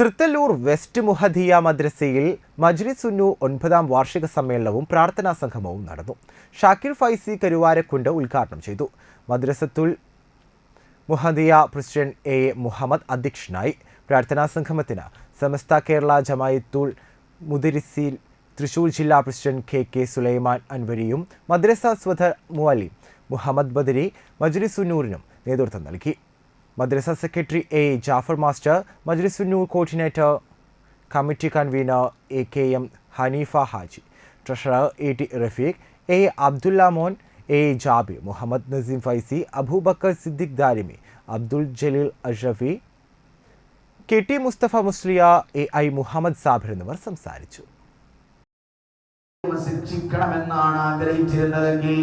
Thrithallur west മുഹദിയ മദ്രസയിൽ മജ്രി സുന്നു ഒൻപതാം വാർഷിക സമ്മേളനവും പ്രാർത്ഥനാ സംഗമവും നടന്നു. ഷാക്കിർ ഫൈസി കരുവാരക്കുണ്ട് ഉദ്ഘാടനം ചെയ്തു. Madrasathul Muhadiya president A. Muhammad അധ്യക്ഷനായി പ്രാർത്ഥനാ സംഗമത്തിന് സമസ്ത കേരള ജമായത്തുൽ മുദിരിസിൽ തൃശൂർ ജില്ലാ പ്രസിഡന്റ് കെ. കെ. സുലൈമാൻ അൻവരിയും മദ്രസ സ്വധ മുഅലി മുഹമ്മദ് ബദരി മജ്ലിസുന്നൂറിനും നേതൃത്വം നൽകി. മദ്രസ secretary A Jafar master Majlisunnoor coordinator committee convener A K M Hanifa Haji treasurer A T Rafeeq A Abdulla Mon A Jabi Muhammad Naseem Faizi Aboobacker Siddique Darimi Abdul Jaleel Ashrafi K T Musthafa Musliya A I Muhammad Sabir എന്നിവർ സംസാരിച്ചു. ശിക്ഷിക്കണമെന്നാണ് ആഗ്രഹിച്ചിരുന്നതെങ്കിൽ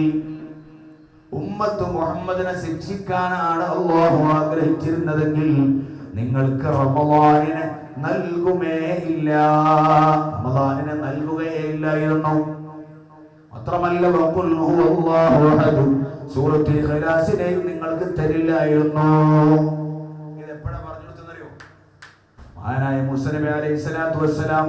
ഉമ്മത്ത് മുഹമ്മദിനെ ശിക്ഷിക്കാനാണ് അള്ളാഹു ആഗ്രഹിച്ചിരുന്നതെങ്കിൽ നിങ്ങൾക്ക് റമദാനിനെ നൽകുമേ ഇല്ല. റമദാനിനെ നൽകുകയേ ഇല്ലായിരുന്നു. മാത്രമല്ല അല്ലാഹു ഇഖ്ലാസിനെയും നിങ്ങൾക്ക് തരില്ലായിരുന്നു. ഇത് എപ്പോഴാ പറഞ്ഞു കൊടുത്തെന്നറിയോ മഹാനായ മുസ്ലിം അലൈഹി സ്വലാത്തു വസ്സലാം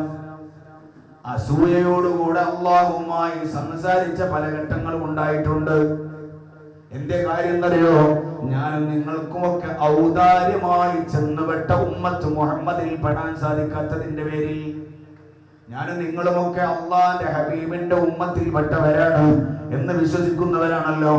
അസൂയയോടുകൂടെ അള്ളാഹുമായി സംസാരിച്ച പല ഘട്ടങ്ങളും ഉണ്ടായിട്ടുണ്ട്. എന്റെ കാര്യം അറിയോ ഞാൻ നിങ്ങൾക്കുമൊക്കെ ഔദാര്യമായി ചെന്നുപെട്ട ഉമ്മത്ത് മുഹമ്മദിൽ പെടാൻ സാധിക്കാത്തതിന്റെ പേരിൽ. ഞാൻ നിങ്ങളുമൊക്കെ അള്ളാന്റെ ഹബീബിന്റെ ഉമ്മത്തിൽ പെട്ടവരാണ് എന്ന് വിശ്വസിക്കുന്നവരാണല്ലോ.